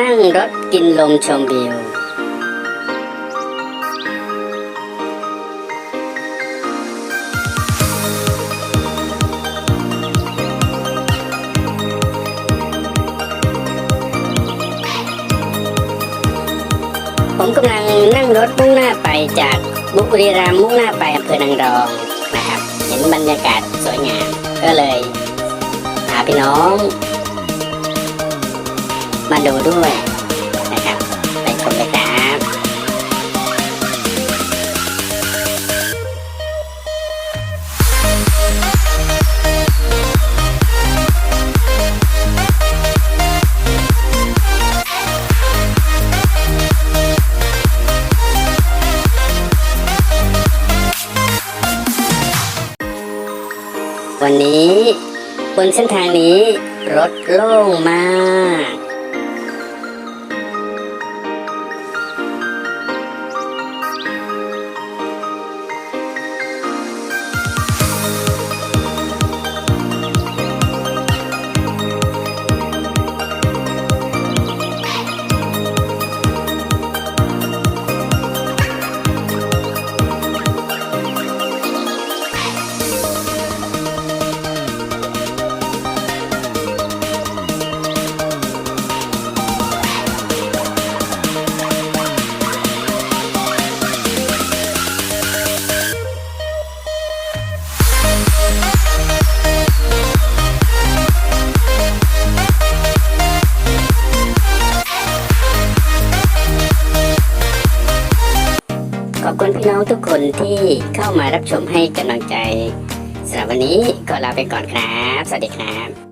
นั่งรถกินลมชมวิว ผมกำลังนั่งรถมุ่งหน้าไปจากบุรีรัมย์มุ่งหน้าไปอำเภอนางรองนะครับ เห็นบรรยากาศสวยงาม ก็เลยพาพี่น้อง มาดูด้วยนะครับไปชมเลยครับวันนี้บนเส้นทางนี้รถโล่งมาก ขอบคุณพี่น้องทุกคนที่เข้ามารับชมให้กำลังใจสำหรับวันนี้ก็ลาไปก่อนครับ สวัสดีครับ